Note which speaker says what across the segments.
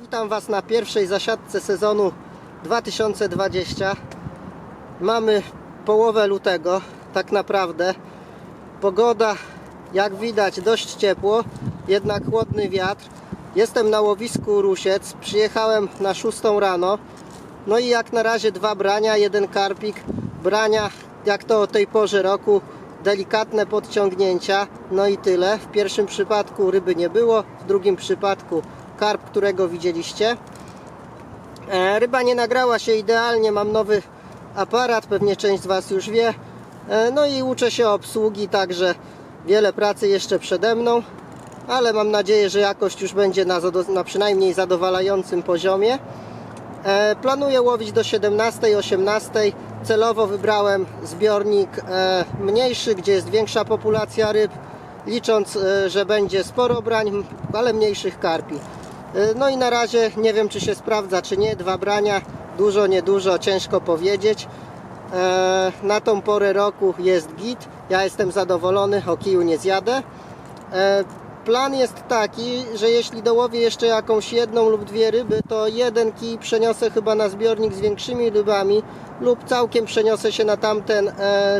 Speaker 1: Witam Was na pierwszej zasiadce sezonu 2020. Mamy połowę lutego, tak naprawdę. Pogoda, jak widać, dość ciepło, jednak chłodny wiatr. Jestem na łowisku Rusiec, przyjechałem na 6 rano. No i jak na razie dwa brania, jeden karpik. Brania, jak to o tej porze roku, delikatne podciągnięcia, no i tyle. W pierwszym przypadku ryby nie było, w drugim przypadku karp, którego widzieliście. E, Ryba nie nagrała się idealnie, mam nowy aparat, pewnie część z Was już wie. E, No i uczę się obsługi, także wiele pracy jeszcze przede mną, ale mam nadzieję, że jakość już będzie na, na przynajmniej zadowalającym poziomie. E, Planuję łowić do 17-18. Celowo wybrałem zbiornik mniejszy, gdzie jest większa populacja ryb, licząc, że będzie sporo brań, ale mniejszych karpi. E, No i na razie nie wiem, czy się sprawdza, czy nie. Dwa brania, dużo, niedużo, ciężko powiedzieć. E, Na tą porę roku jest git. Ja jestem zadowolony, o kiju nie zjadę. E, Plan jest taki, że jeśli dołowię jeszcze jakąś jedną lub dwie ryby, to jeden kij przeniosę chyba na zbiornik z większymi rybami lub całkiem przeniosę się na tamten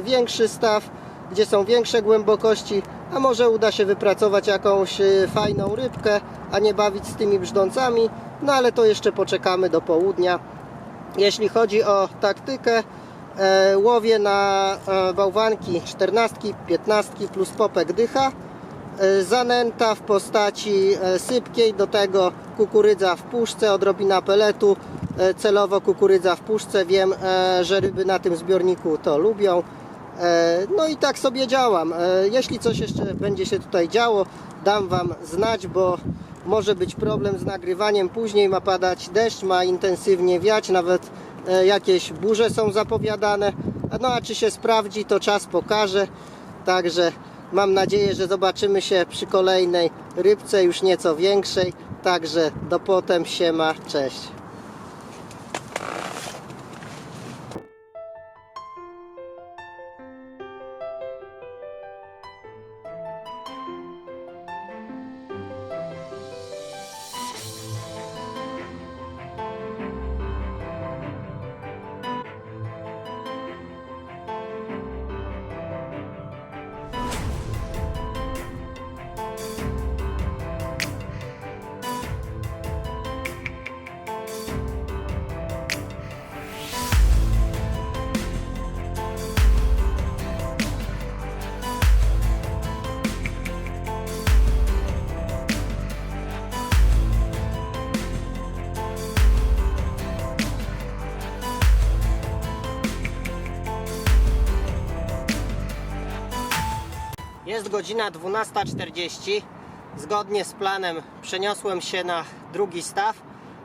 Speaker 1: większy staw, gdzie są większe głębokości, a może uda się wypracować jakąś e, fajną rybkę, a nie bawić z tymi brzdącami, no ale to jeszcze poczekamy do południa. Jeśli chodzi o taktykę, e, łowię na e, bałwanki 14, 15 plus popek dycha. E, Zanęta w postaci sypkiej, do tego kukurydza w puszce, odrobina peletu, celowo kukurydza w puszce. Wiem, że ryby na tym zbiorniku to lubią. E, No i tak sobie działam. E, Jeśli coś jeszcze będzie się tutaj działo, dam Wam znać, bo może być problem z nagrywaniem. Później ma padać deszcz, ma intensywnie wiać, nawet e, jakieś burze są zapowiadane. No a czy się sprawdzi, to czas pokaże. Także mam nadzieję, że zobaczymy się przy kolejnej rybce, już nieco większej. Także do potem, siema, cześć. Jest godzina 12.40. Zgodnie z planem przeniosłem się na drugi staw.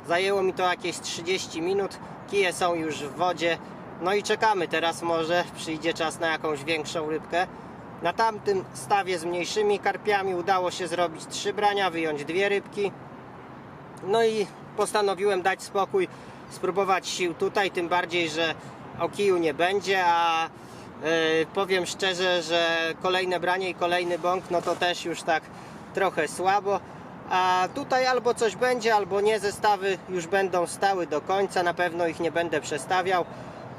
Speaker 1: Zajęło mi to jakieś 30 minut. Kije są już w wodzie. No i czekamy. Teraz może przyjdzie czas na jakąś większą rybkę. Na tamtym stawie z mniejszymi karpiami udało się zrobić trzy brania, wyjąć dwie rybki. No i postanowiłem dać spokój, spróbować sił tutaj, tym bardziej, że o kiju nie będzie, a powiem szczerze, że kolejne branie i kolejny bąk, no to też już tak trochę słabo. A tutaj albo coś będzie, albo nie. Zestawy już będą stały do końca, na pewno ich nie będę przestawiał.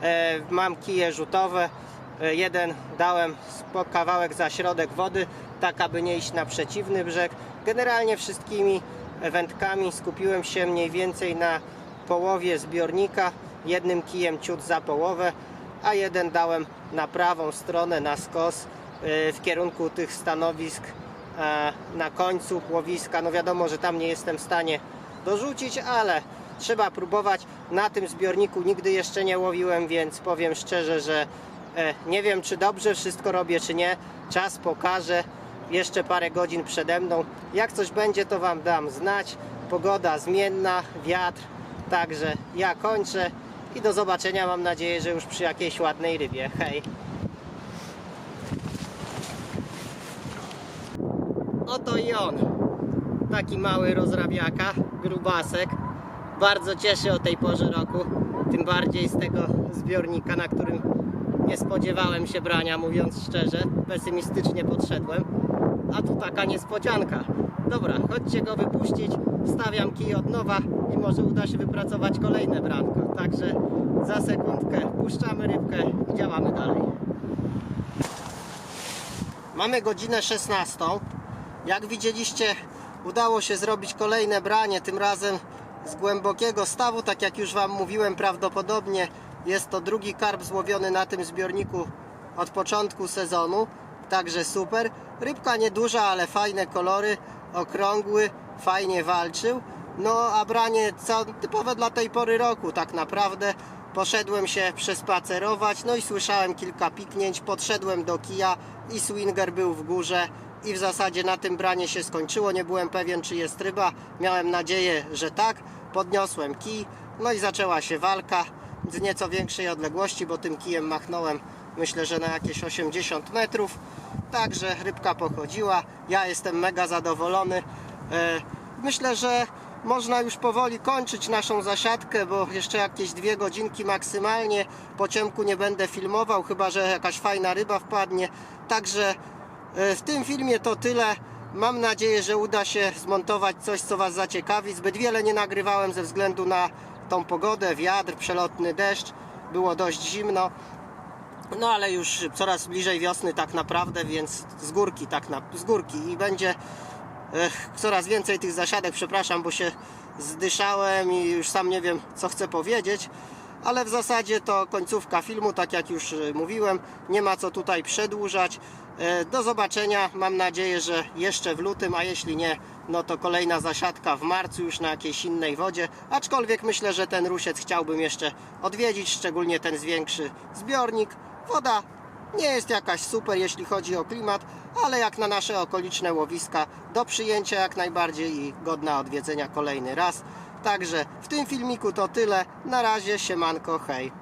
Speaker 1: E, Mam kije rzutowe. E, Jeden dałem kawałek za środek wody, tak aby nie iść na przeciwny brzeg. Generalnie wszystkimi wędkami skupiłem się mniej więcej na połowie zbiornika. Jednym kijem ciut za połowę, a jeden dałem na prawą stronę, na skos e, w kierunku tych stanowisk e, na końcu łowiska. No wiadomo, że tam nie jestem w stanie dorzucić, ale trzeba próbować. Na tym zbiorniku nigdy jeszcze nie łowiłem, więc powiem szczerze, że e, nie wiem czy dobrze wszystko robię, czy nie. Czas pokaże. Jeszcze parę godzin przede mną. Jak coś będzie, to Wam dam znać. Pogoda zmienna, wiatr. Także ja kończę i do zobaczenia. Mam nadzieję, że już przy jakiejś ładnej rybie. Hej! Oto i on. Taki mały rozrabiaka, grubasek. Bardzo cieszy o tej porze roku. Tym bardziej z tego zbiornika, na którym nie spodziewałem się brania, mówiąc szczerze. Pesymistycznie podszedłem. A tu taka niespodzianka. Dobra, chodźcie go wypuścić. Stawiam kij od nowa i może uda się wypracować kolejne branko. Także za sekundkę puszczamy rybkę i działamy dalej. Mamy godzinę 16. Jak widzieliście, udało się zrobić kolejne branie, tym razem z głębokiego stawu. Tak jak już Wam mówiłem, prawdopodobnie jest to drugi karp złowiony na tym zbiorniku od początku sezonu. Także super. Rybka nieduża, ale fajne kolory, okrągły, fajnie walczył. No a branie co, typowe dla tej pory roku tak naprawdę. Poszedłem się przespacerować, no i słyszałem kilka piknięć, podszedłem do kija i swinger był w górze i w zasadzie na tym branie się skończyło. Nie byłem pewien, czy jest ryba. Miałem nadzieję, że tak. Podniosłem kij, no i zaczęła się walka z nieco większej odległości, bo tym kijem machnąłem myślę, że na jakieś 80 metrów. Także rybka pochodziła. Ja jestem mega zadowolony. E, Myślę, że można już powoli kończyć naszą zasiadkę, bo jeszcze jakieś dwie godzinki maksymalnie. Po ciemku nie będę filmował, chyba że jakaś fajna ryba wpadnie. Także e, w tym filmie to tyle. Mam nadzieję, że uda się zmontować coś, co Was zaciekawi. Zbyt wiele nie nagrywałem ze względu na tą pogodę, wiatr, przelotny deszcz. Było dość zimno. No ale już coraz bliżej wiosny tak naprawdę, więc z górki tak na, z górki i będzie Coraz więcej tych zasiadek, przepraszam, bo się zdyszałem i już sam nie wiem, co chcę powiedzieć. Ale w zasadzie to końcówka filmu, tak jak już e, mówiłem, nie ma co tutaj przedłużać. E, Do zobaczenia, mam nadzieję, że jeszcze w lutym, a jeśli nie, no to kolejna zasiadka w marcu już na jakiejś innej wodzie. Aczkolwiek myślę, że ten rusiec chciałbym jeszcze odwiedzić, szczególnie ten zwiększy zbiornik. Woda nie jest jakaś super, jeśli chodzi o klimat, ale jak na nasze okoliczne łowiska, do przyjęcia jak najbardziej i godna odwiedzenia kolejny raz. Także w tym filmiku to tyle. Na razie, siemanko, hej.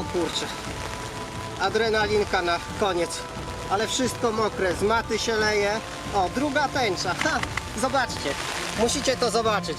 Speaker 1: O kurczę. Adrenalinka na koniec. Ale wszystko mokre, z maty się leje. O, druga tęcza. Ha! Zobaczcie. Musicie to zobaczyć.